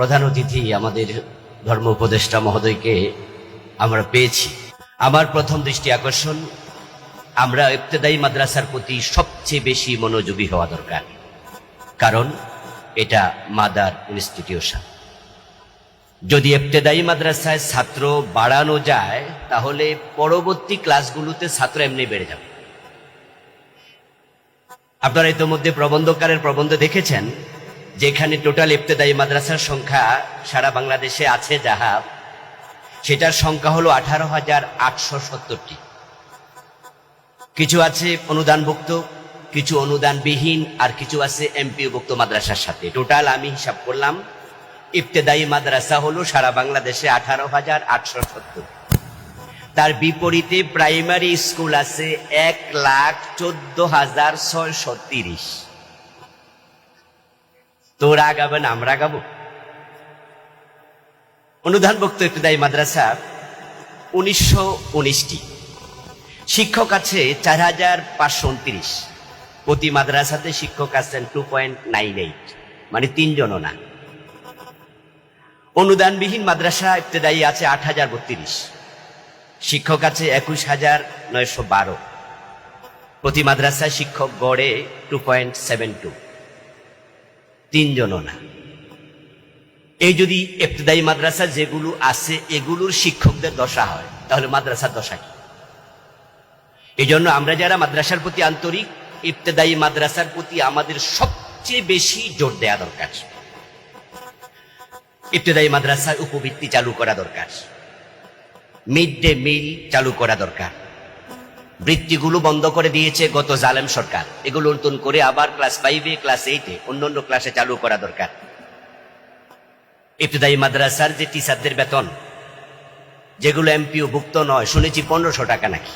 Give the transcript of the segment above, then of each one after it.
প্রধান অতিথি আমাদের ধর্ম উপদেষ্টা মহোদয়কে আমরা পেয়েছি। আমার প্রথম দৃষ্টি আকর্ষণ, আমরা ইবতেদায়ী মাদ্রাসার প্রতি সবচেয়ে বেশি মনোযোগী হওয়া দরকার। কারণ এটা মাদার ইনস্টিটিউশন। যদি ইবতেদায়ী মাদ্রাসায় ছাত্র বাড়ানো যায়, তাহলে পরবর্তী ক্লাসগুলোতে ছাত্র এমনি বেড়ে যাবে। আপনারা ইতিমধ্যে প্রবন্ধকারের প্রবন্ধ দেখেছেন? যেখানে টোটাল ইফতেদায়ী মাদ্রাসার সংখ্যা সারা বাংলাদেশে আছে যাহা, সেটার সংখ্যা হলো আঠারো হাজার আটশো সত্তরটি। কিছু আছে অনুদানভুক্ত, কিছু অনুদানবিহীন, আর কিছু আছে এমপিওভুক্ত মাদ্রাসার সাথে। টোটাল আমি হিসাব করলাম ইফতেদায়ী মাদ্রাসা হলো সারা বাংলাদেশে আঠারো হাজার আটশো সত্তর। তার বিপরীতে প্রাইমারি স্কুল আছে এক লাখ চোদ্দ হাজার ছয়শো তিরিশ। তোরা আগাবেন আমরা গাবো আগাবো অনুদানভুক্ত ইবতেদায়ী মাদ্রাসা, উনিশশো উনিশটি। শিক্ষক আছে চার হাজার পাঁচশো উনত্রিশ। প্রতি মাদ্রাসাতে শিক্ষক আছেন টু পয়েন্ট নাইন এইট মানে তিনজনও না। অনুদানবিহীন মাদ্রাসা ইবতেদায়ী আছে আট হাজার বত্রিশ। শিক্ষক আছে একুশ হাজার নয়শো বারো। প্রতি মাদ্রাসায় শিক্ষক গড়ে টু পয়েন্ট সেভেন টু তিনজনও না। এই যদি ইবতেদায়ী মাদ্রাসা যেগুলো আছে, এগুলোর শিক্ষকদের দশা হয়, তাহলে মাদ্রাসার দশা কি? এই জন্য আমরা যারা মাদ্রাসার প্রতি আন্তরিক, ইবতেদায়ী মাদ্রাসার প্রতি আমাদের সবচেয়ে বেশি জোর দেওয়া দরকার। ইবতেদায়ী মাদ্রাসায় উপবৃত্তি চালু করা দরকার। মিড ডে মিল চালু করা দরকার। বৃত্তিগুলো বন্ধ করে দিয়েছে গত জালেম সরকার। এগুলো নতুন করে আবার ক্লাস ফাইভে ক্লাস এইটে অন্য অন্য ক্লাসে চালু করা দরকার। ইবতেদায়ী মাদ্রাসার যে টিচারদের বেতন, যেগুলো এমপিও ভুক্ত নয়, শুনেছি পনেরোশো টাকা নাকি।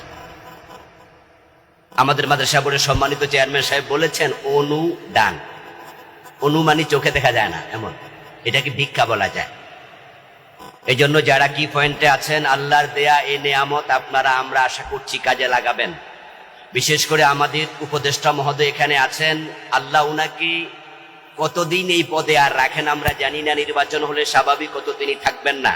আমাদের মাদ্রাসা বোর্ডের সম্মানিত চেয়ারম্যান সাহেব বলেছেন, অনুদান। অনুমানি চোখে দেখা যায় না, এমন। এটাকে ভিক্ষা বলা যায়? এই জন্য যারা কি পয়েন্টে আছেন, আল্লাহর দেয়া এই নেয়ামত আপনারা আমরা আশা করছি কাজে লাগাবেন। বিশেষ করে আমাদের উপদেষ্টা মহোদয় এখানে আছেন। আল্লাহ উনাকে কতদিন এই পদে আর রাখেন আমরা জানি না, নির্বাচন হলে স্বাভাবিক কত তিনি থাকবেন না।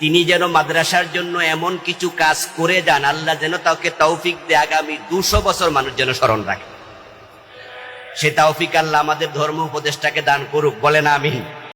তিনি যেন মাদ্রাসার জন্য এমন কিছু কাজ করে যান, আল্লাহ যেন তাকে তৌফিক দিয়ে আগামী দুশো বছর মানুষ যেন স্মরণ রাখে। সে তৌফিক আল্লাহ আমাদের ধর্ম উপদেষ্টাকে দান করুক, বলেন আমি